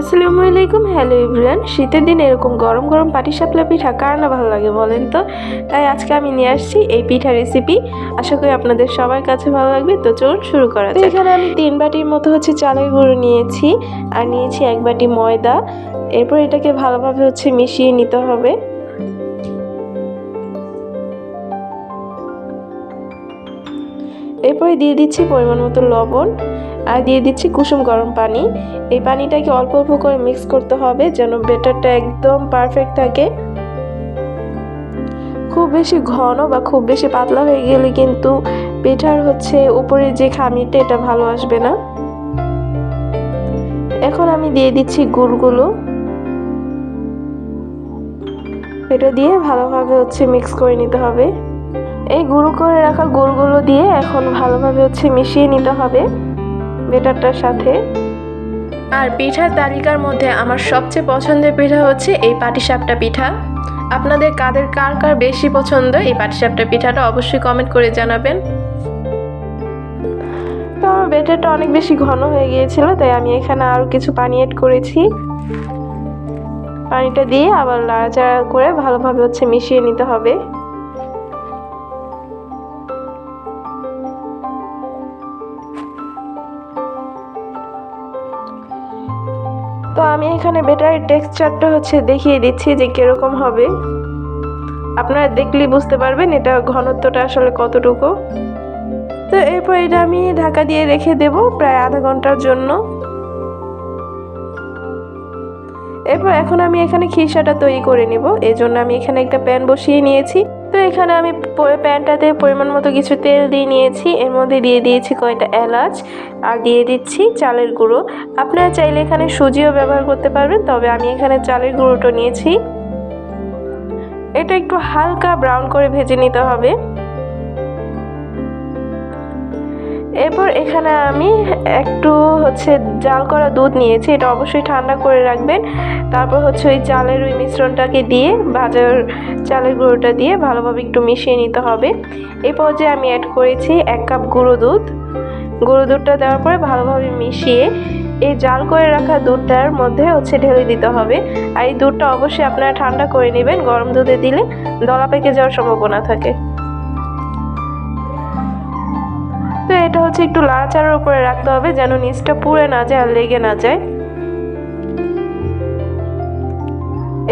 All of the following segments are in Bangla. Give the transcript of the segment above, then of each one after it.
আসসালামু আলাইকুম, হ্যালো ইব্রান শীতের দিন এরকম গরম গরম পাটি পাটিসাপলা পিঠা কার না ভালো লাগে বলেন তো? তাই আজকে আমি নিয়ে আসছি এই পিঠা রেসিপি আশা করি আপনাদের সবার কাছে ভালো লাগবে। তো চলুন শুরু করা যাক। এখানে আমি তিন বাটির মতো হচ্ছে চালের গুঁড়ো নিয়েছি আর নিয়েছি এক বাটি ময়দা। এরপর এটাকে ভালোভাবে হচ্ছে মিশিয়ে নিতে হবে। এরপরে দিয়ে দিচ্ছি পরিমাণ মতো লবণ। আর দিয়ে দিচ্ছি কুসুম গরম পানি। এই পানিটাকে অল্প অল্প করে মিক্স করতে হবে যেন বেটারটা একদম পারফেক্ট থাকে। খুব বেশি ঘন বা খুব বেশি পাতলা হয়ে গেলে কিন্তু পিঠার হচ্ছে উপরে যে খামিটা এটা ভালো আসবে না। এখন আমি দিয়ে দিচ্ছি গুড়গুলো। এটা দিয়ে ভালোভাবে হচ্ছে মিক্স করে নিতে হবে। এই গুঁড়ো করে রাখা গুড়গুলো দিয়ে এখন ভালোভাবে হচ্ছে মিশিয়ে নিতে হবে। বেটারটার সাথে। আর পিঠার তালিকার মধ্যে আমার সবচেয়ে পছন্দের পিঠা হচ্ছে এই পাটিসাপটা পিঠা। আপনাদের কাদের কার কার বেশি পছন্দ এই পাটিসাপটা পিঠাটা অবশ্যই কমেন্ট করে জানাবেন। তো আমার বেটারটা অনেক বেশি ঘন হয়ে গিয়েছিল তাই আমি এখানে আরও কিছু পানি অ্যাড করেছি। পানিটা দিয়ে আবার লাড়াচাড়া করে ভালোভাবে হচ্ছে মিশিয়ে নিতে হবে। আমি এখানে বেটারের টেক্সচারটা হচ্ছে দেখিয়ে দিচ্ছি যে কীরকম হবে। আপনারা দেখলেই বুঝতে পারবেন এটা ঘনত্বটা আসলে কতটুকু। তো এরপর এটা আমি ঢাকা দিয়ে রেখে দেব প্রায় আধা ঘণ্টার জন্য। এরপর এখন আমি এখানে খিসাটা তৈরি করে নেব। এই জন্য আমি এখানে একটা প্যান বসিয়ে নিয়েছি। তো এখানে আমি প্যানটাতে পরিমাণ মতো কিছু তেল দিয়ে নিয়েছি। এর মধ্যে দিয়ে দিয়েছি কয়টা এলাচ আর দিয়ে দিচ্ছি চালের গুঁড়ো। আপনারা চাইলে এখানে সুজিও ব্যবহার করতে পারবেন, তবে আমি এখানে চালের গুঁড়োটা নিয়েছি। এটা একটু হালকা ব্রাউন করে ভেজে নিতে হবে। এরপর এখানে আমি একটু হচ্ছে জাল করা দুধ নিয়েছি, এটা অবশ্যই ঠান্ডা করে রাখবেন। তারপর হচ্ছে ওই চালের ওই মিশ্রণটাকে দিয়ে ভাজার চালের গুঁড়োটা দিয়ে ভালোভাবে একটু মিশিয়ে নিতে হবে। এই পর্যায়ে আমি অ্যাড করেছি এক কাপ গুঁড়ো দুধ। গুঁড়ো দুধটা দেওয়ার পরে ভালোভাবে মিশিয়ে এই জাল করে রাখা দুধটার মধ্যে হচ্ছে ঢেলে দিতে হবে। আর এই দুধটা অবশ্যই আপনারা ঠান্ডা করে নেবেন, গরম দুধে দিলে দলা পেকে যাওয়ার সম্ভাবনা থাকে। তো এটা হচ্ছে একটু লাড়াচাড়ার উপরে রাখতে হবে যেন নিচটা পুড়ে না যায় আর লেগে না যায়।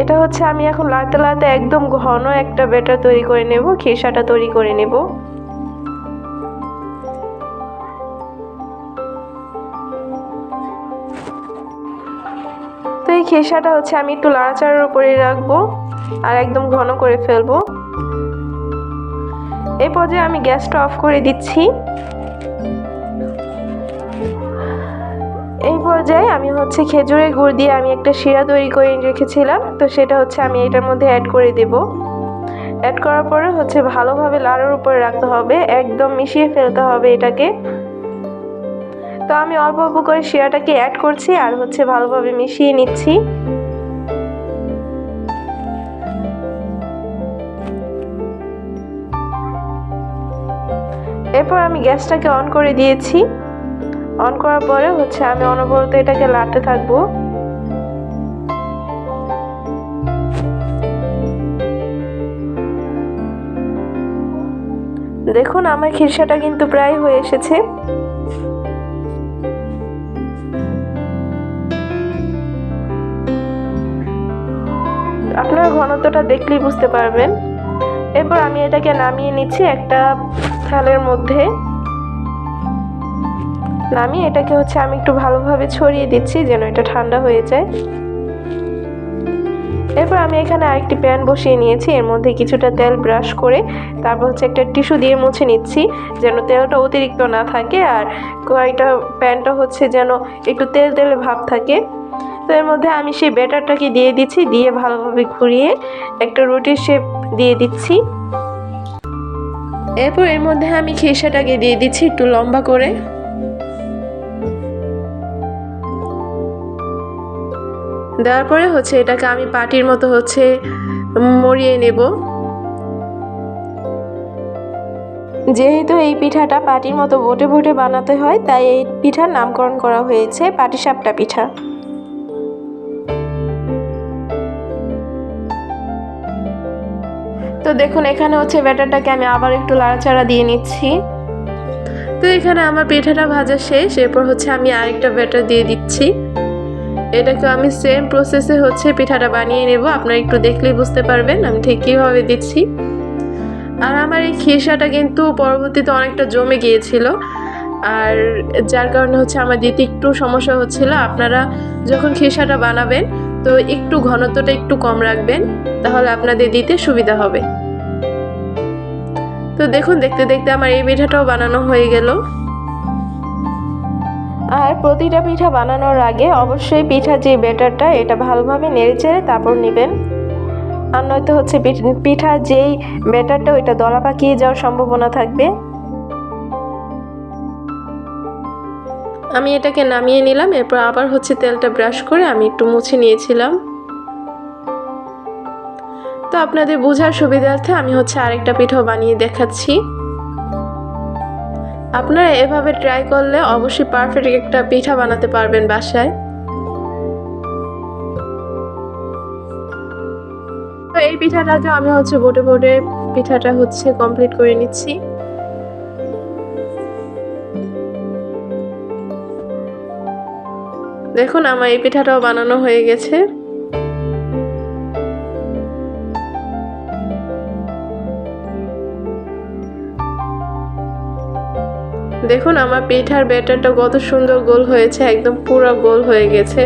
এটা হচ্ছে আমি এখন লাড়তে লাড়তে একদম ঘন একটা বেটার তৈরি করে নেব খিরসাটা তৈরি করে নেব। তো এই খেসাটা হচ্ছে আমি একটু লাড়াচাড়ার উপরে রাখব আর একদম ঘন করে ফেলব। এই পর্যায়ে আমি গ্যাসটা অফ করে দিচ্ছি। এই পর্যায়ে আমি হচ্ছে খেজুরের গুড় দিয়ে আমি একটা শিরা তৈরি করে রেখেছিলাম। তো সেটা হচ্ছে আমি এটার মধ্যে অ্যাড করে দেব। অ্যাড করার পরে হচ্ছে ভালোভাবে লাড়ুর উপরে রাখতে হবে। একদম মিশিয়ে ফেলতে হবে এটাকে। তো আমি অল্প অল্প করে শিরাটাকে অ্যাড করছি আর হচ্ছে ভালোভাবে মিশিয়ে নিচ্ছি। এরপর আমি গ্যাসটাকে অন করে দিয়েছি। অন করার পরে হচ্ছে আমি অনবরত এটাকে লাড়তে থাকব। দেখুন, আমার খিরসাটা কিন্তু প্রায় হয়ে এসেছে। আপনারা ঘনত্বটা দেখলেই বুঝতে পারবেন। এরপর আমি এটাকে নামিয়ে নিচ্ছি একটা থালের মধ্যে। নামিয়ে এটাকে হচ্ছে আমি একটু ভালোভাবে ছড়িয়ে দিচ্ছি যেন এটা ঠান্ডা হয়ে যায়। এরপর আমি এখানে আরেকটি প্যান বসিয়ে নিয়েছি, এর মধ্যে কিছুটা তেল ব্রাশ করে তারপর হচ্ছে একটা টিস্যু দিয়ে মুছে নিচ্ছি যেন তেলটা অতিরিক্ত না থাকে আর কড়াইটা, প্যানটা হচ্ছে যেন একটু তেল তেলে ভাব থাকে। তো এর মধ্যে আমি সেই ব্যাটারটাকে দিয়ে দিচ্ছি, দিয়ে ভালোভাবে ঘুরিয়ে একটা রুটির শেপ দিয়ে দিচ্ছি। এরপর এর মধ্যে আমি খেসাটাকে দিয়ে দিচ্ছি একটু লম্বা করে। দেওয়ার পরে হচ্ছে এটাকে আমি পাটির মতো হচ্ছে মরিয়ে নেব। যেহেতু এই পিঠাটা পাটির মতো বোটে বোটে বানাতে হয়, তাই এই পিঠার নামকরণ করা হয়েছে পাটিসাপটা পিঠা। তো দেখুন, এখানে হচ্ছে ব্যাটারটাকে আমি আবার একটু লাড়াচাড়া দিয়ে নিচ্ছি। তো এখানে আমার পিঠাটা ভাজা শেষ, এরপর হচ্ছে আমি আরেকটা ব্যাটার দিয়ে দিচ্ছি। এটাকে আমি সেম প্রসেসে হচ্ছে পিঠাটা বানিয়ে নেব। আপনারা একটু দেখলেই বুঝতে পারবেন, আমি ঠিক কীভাবে দিচ্ছি। আর আমার এই খিরসাটা কিন্তু পরবর্তীতে অনেকটা জমে গিয়েছিল। আর যার কারণে হচ্ছে আমার দিতে একটু সমস্যা হচ্ছিল। আপনারা যখন খিরসাটা বানাবেন, তো একটু ঘনত্বটা একটু কম রাখবেন, তাহলে আপনাদের দিতে সুবিধা হবে। তো দেখুন, দেখতে দেখতে আমার এই পিঠাটাও বানানো হয়ে গেল। আর প্রতিটা পিঠা বানানোর আগে অবশ্যই পিঠা যে ব্যাটারটা, এটা ভালোভাবে নেড়েচেড়ে তারপর নেবেন। আর নয়তো হচ্ছে পিঠ- যেই ব্যাটারটা, ওইটা দলা পাকিয়ে যাওয়ার সম্ভাবনা থাকবে। আমি এটাকে নামিয়ে নিলাম, এরপর আবার হচ্ছে তেলটা ব্রাশ করে আমি একটু মুছে নিয়েছিলাম। তো আপনাদের বোঝার সুবিধার্থে আমি হচ্ছে আরেকটা পিঠাও বানিয়ে দেখাচ্ছি। আপনারা এভাবে ট্রাই করলে অবশ্যই পারফেক্ট একটা পিঠা বানাতে পারবেন বাসায়। তো এই পিঠাটাকে আমি হচ্ছে বোটে বোটে পিঠাটা হচ্ছে কমপ্লিট করে নিচ্ছি। দেখুন, আমার এই পিঠাটাও বানানো হয়ে গেছে। দেখুন, আমার পিঠার ব্যাটারটা কত সুন্দর গোল হয়েছে, একদম পুরো গোল হয়ে গেছে।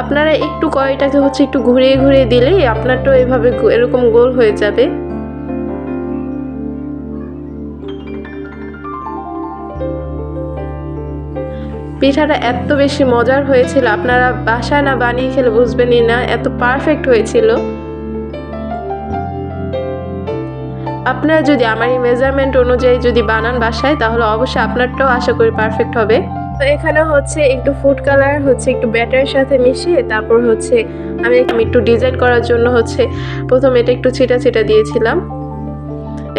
আপনারা একটু কড়াইটাকে হচ্ছে একটু ঘুরিয়ে ঘুরিয়ে দিলেই আপনারটাও এভাবে এরকম গোল হয়ে যাবে। পিঠাটা এত বেশি মজার হয়েছিল, আপনারা বাসায় না বানিয়ে খেলে বুঝবেনই না, এত পারফেক্ট হয়েছিল। আপনারা যদি আমার এই মেজারমেন্ট অনুযায়ী যদি বানান বাসায়, তাহলে অবশ্যই আপনারটাও আশা করি পারফেক্ট হবে। তো এখানে হচ্ছে একটু ফুড কালার হচ্ছে একটু ব্যাটারের সাথে মিশিয়ে, তারপর হচ্ছে আমি একটু ডিজাইন করার জন্য হচ্ছে প্রথম এটা একটু ছিটা ছিটা দিয়েছিলাম।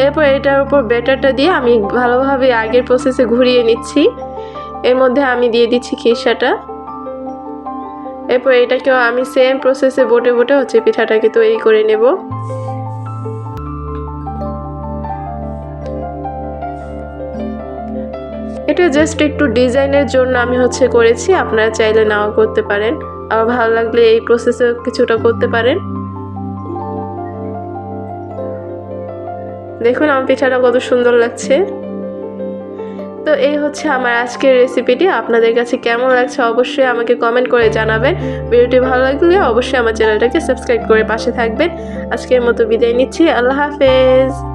এরপর এটার উপর ব্যাটারটা দিয়ে আমি ভালোভাবে আগের প্রসেসে ঘুরিয়ে নিচ্ছি। এর মধ্যে আমি দিয়ে দিচ্ছি খিরসাটা। এরপর এটাকেও আমি সেম প্রসেসে বোটে বোটে হচ্ছে পিঠাটাকে তৈরি করে নেব। এটা জাস্ট একটু ডিজাইনের জন্য আমি হচ্ছে করেছি। আপনারা চাইলে নাও করতে পারেন। আবার ভালো লাগলে এই প্রসেসে কিছুটা করতে পারেন। দেখুন আমার পিঠাটা কত সুন্দর লাগছে। তো এই হচ্ছে আমার আজকের রেসিপিটি আপনাদের কাছে কেমন লাগছে অবশ্যই আমাকে কমেন্ট করে জানাবেন। ভিডিওটি ভালো লাগলে অবশ্যই আমার চ্যানেলটাকে সাবস্ক্রাইব করে পাশে থাকবেন। আজকের মতো বিদায় নিচ্ছি। আল্লাহ হাফেজ।